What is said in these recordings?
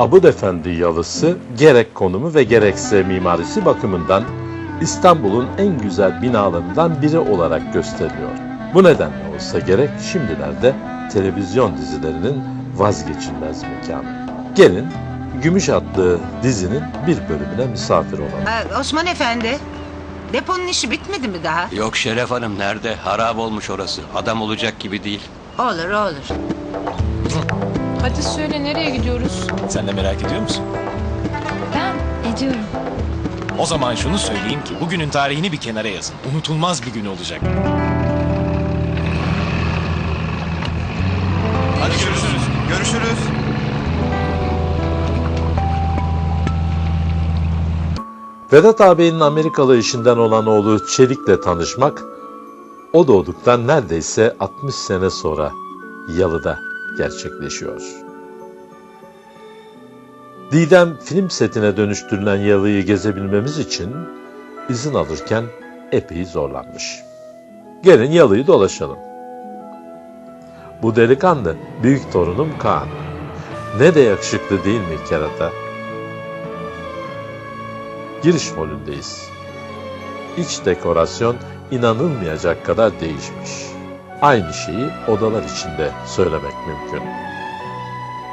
Abud Efendi yalısı gerek konumu ve gerekse mimarisi bakımından İstanbul'un en güzel binalarından biri olarak gösteriliyor. Bu nedenle olsa gerek şimdilerde televizyon dizilerinin vazgeçilmez mekanı. Gelin Gümüş adlı dizinin bir bölümüne misafir olalım. Aa, Osman Efendi, deponun işi bitmedi mi daha? Yok Şeref Hanım nerede? Harap olmuş orası. Adam olacak gibi değil. Olur olur. Hadi söyle nereye gidiyoruz? Sen de merak ediyor musun? Ben ediyorum. O zaman şunu söyleyeyim ki bugünün tarihini bir kenara yazın. Unutulmaz bir gün olacak. Hadi görüşürüz. Görüşürüz. Vedat ağabeyinin Amerikalı işinden olan oğlu Çelik'le tanışmak, o doğduktan neredeyse 60 sene sonra Yalı'da gerçekleşiyor. Didem film setine dönüştürülen Yalı'yı gezebilmemiz için izin alırken epey zorlanmış. Gelin Yalı'yı dolaşalım. Bu delikanlı büyük torunum Kaan. Ne de yakışıklı değil mi kerata? Giriş holündeyiz. İç dekorasyon inanılmayacak kadar değişmiş. Aynı şeyi odalar içinde söylemek mümkün.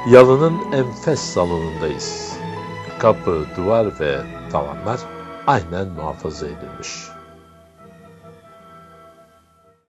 Yalının enfes salonundayız. Kapı, duvar ve tavanlar aynen muhafaza edilmiş.